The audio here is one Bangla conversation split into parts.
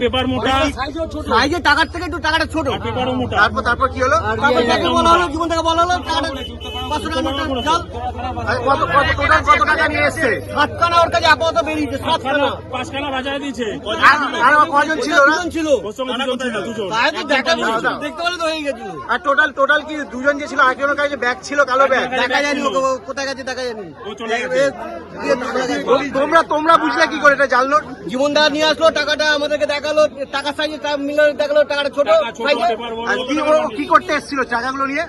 পেপার মোটা। সাইজে টাকার থেকে একটু টাকাটা ছোট। পেপারও মোটা। তারপর তারপর কি হলো? তারপর তাকে বলা হলো জীবন থেকে বলা হলো টাকাটা পাঁচশো টাকা চল কত কত টোটাল কত টাকা নিয়ে এসছে? সাতখানা ওর কাছে আপাতত বেরিয়েছে সাতখানা। পাঁচখানা বাজারে দিয়েছে। আর আর কজন ছিল দুজন ছিল। ওর সঙ্গে দুজন ছিল দুজন। তাই তো দেখা দাও, দাও। দেখতে পেলে তো হয়ে গেছিল। আর টোটাল টোটাল কি দুজন যে ছিল আরেকজনের কাছে ব্যাগ ছিল কালো ব্যাগ? দেখা যায়নি কোথায় গেছে দেখা যায়নি। তোমরা তোমরা বুঝলে কি করে এটা জানলো? জীবন দা নিয়ে আসলো টাকাটা আমাদেরকে দেখাল টাকা সাইজে মিলে দেখাল টাকাটা ছোট। কি ও কি করতে এসেছিল টাকাগুলো নিয়ে?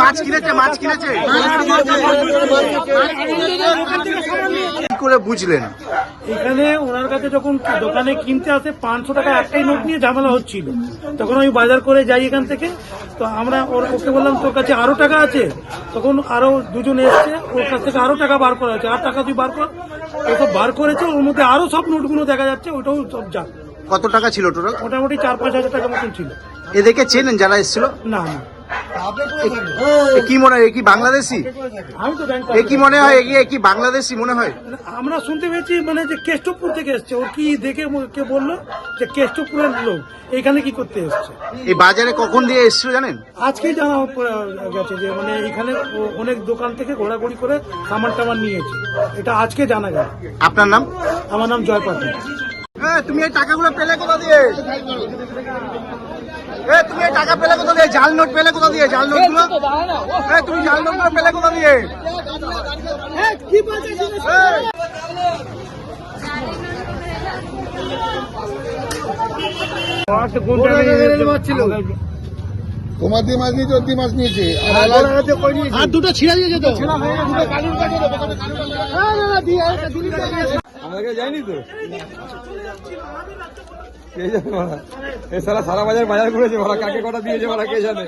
মাছ কিনেছে মাছ কিনেছে? কি করে বুঝলেন? এখানে ওনার কাছে যখন দোকানে কিনতে আসে পাঁচশো টাকা একটাই নোট নিয়ে ঝামেলা হচ্ছিল। তখন আমি বাজার করে যাই এখান থেকে। তো আমরা ওর ওকে বললাম তোর কাছে আরও টাকা আছে? তখন আরও দুজন এসছে ওর কাছ থেকে আরও টাকা বার করা আছে আর টাকা তুই বার কর। তো বার করেছে ওর মধ্যে আরও সব নোটগুলো দেখা যাচ্ছে ওটাও সব যা। কত টাকা ছিল টোটাল? মোটামুটি চার পাঁচ হাজার টাকা মতন ছিল। এদেরকে চেনেন যারা এসেছিল? না না। কি মনে হয় এ কি বাংলাদেশি? আমি তো এ কি মনে হয় এ কি- এ কি বাংলাদেশি মনে হয়? আমরা শুনতে পেয়েছি মানে যে কেষ্টপুর থেকে এসছে ও কি দেখে কে বলল যে কেষ্টপুরের লোক এখানে কি করতে এসছে? এই বাজারে কখন দিয়ে এসেছিল জানেন? আজকেই জানা গেছে যে মানে এখানে অনেক দোকান থেকে ঘোরাঘুরি করে সামান টামান নিয়েছে। এটা আজকে জানা গেল। আপনার নাম? আমার নাম জয় তুমি এই টাকাগুলো পেলে কোথা দিয়ে? এ তুমি এই টাকা পেলে কোথা দিয়ে? জাল নোট পেলে কোথা দিয়ে? জাল নোটগুলো এ তুমি জাল নোটগুলো পেলে কোথা দিয়ে? এ, তোমার দিয়ে মাছ নিয়েছে ওর দিয়ে মাছ নিয়েছে। আর আলাদা আর দুটো ছিঁড়া দিয়ে যেত আমাকে যায়নি তো? কে জানে মারা? এ সারা সারা বাজার বাজার করেছে মারা কাকে কটা দিয়েছে মারা কে জানে?